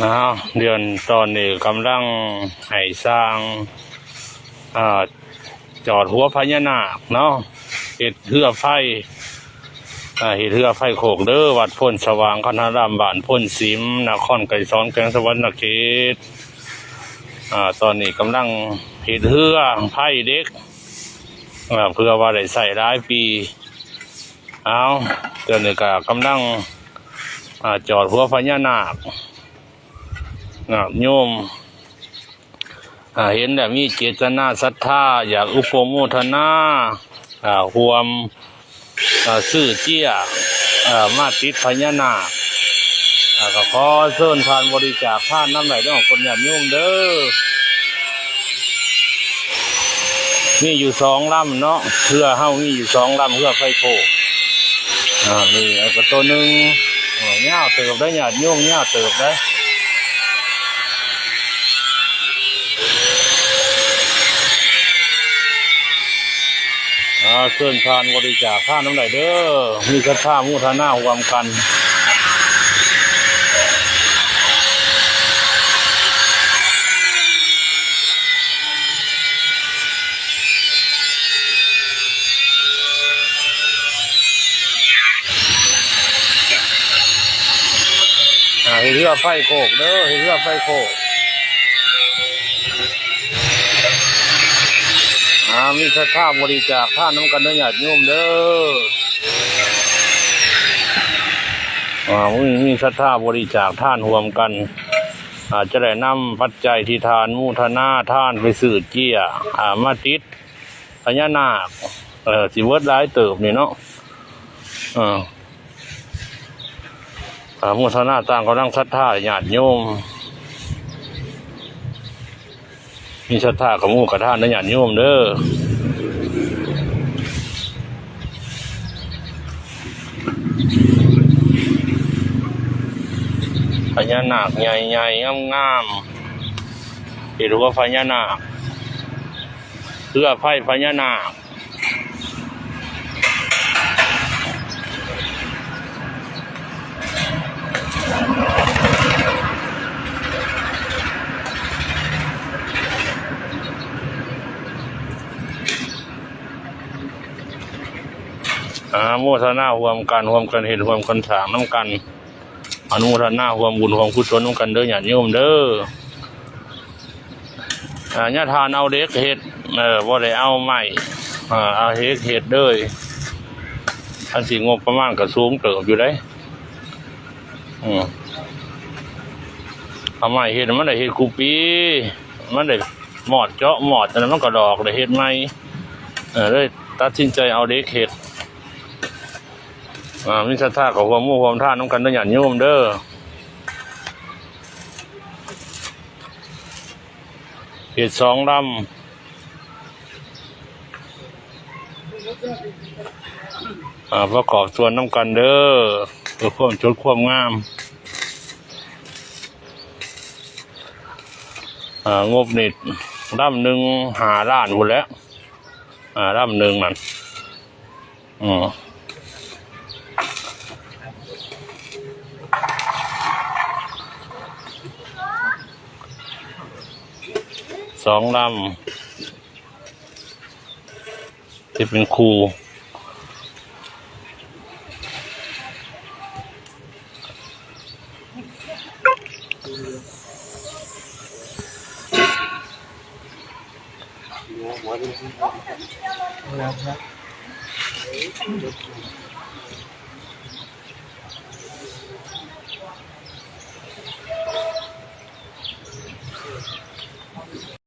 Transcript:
อ้าวเดือนตอนนี้กำลังให้สร้างอ่าจอดหัวพญานาคเนาะเห็ดเรือไฟอ่าเห็ดเรือไฟโขกเด้อวัดพ้นสว่างคณะรามบ้านพ้นสิมนครไก่ซ้อนแกงสวรรค์นเขตอ่าตอนนี้กำลังเห็ดเรือไฟเด็กอ่าเพื่อว่าได้ใส่ร้ายปี เอาเดือนนี้ก็กำลัง อาจอดหัวพญานาคนะโยมเห็นแบบมีเจตนาศรัทธาอยากอุปโมทนาอ่าหวมอ่าซื้อเจี้ยมาติดพญานาคก็ขอเชิญทานบริจาคท่านน้ำไหลเรื่องของคนญาติโยมเด้อมีอยู่สองลำเนาะเพื่อเฮามีอยู่สองลำเพื่อไฟโคอ่านี่แล้วก็ตัวหนึ่ง เงาวเติบได้หยาติโยงเงาวเติบได้อ่าเชิญทานบริจาคค่าน้ำไหลเด้อ มีกระท่ามุทนาความกัน เฮ็ดเรือไฟโคกเด้อเฮ็ดเรือไฟโคกอ่ามีค่าข้าวบริจาคค่าน้ำกันเนื้อหยาดโยมเด้ออ่ามีมีศรัทธาบริจาคท่านรวมกันอาจจะได้นำปัจจัยที่ทานมูทนาท่านไปสื่อเจียอ่ามาติดพญานาคเออสิเวิร์ดร้ายเติบนี่เนาะอ่า อ่ามูทนาต่างกำลังศรัทธาญาติโยม มีศรัทธากับมู่กับท่านนะญาติโยมเด้อพญานาคใหญ่ๆงามๆเห็นว่าพญานาคเพื่อไฟพญานาค อ่าโมทนารวมกันรวมกันเห็นรวมกันสางน้ำกันอนุโมทนาความบุญความกุศลน้ำกันเด้อญาติโยมเด้ออ่าญาทานเอาเด็กเห็ดเออบ่ได้เอาใหม่อ่าเอาเฮ็ดเห็ดเด้ออันสิงบประมาณก็สูงเติบอยู่ได้อืมเอาใหม่เฮ็ดมันได้เฮ็ดคูปี มันได้หมอดเจาะหมอดอันนั้นมันก็ดอกได้เฮ็ดใหม่เออเลยตัดสินใจเอาเด็กเห็ด อ่ามิสท่าขอความมุ่งความท่าน้องกันเด้ออย่างโยมเด้อเห็ดสองลำอ่าประกอบส่วนน้ำกันเด้อเพื่อความชดความงามอ่างบนิดลำหนึ่งหาล้านหมดแล้วอ่าลำหนึ่งมันอืม สองลำที่เป็นครู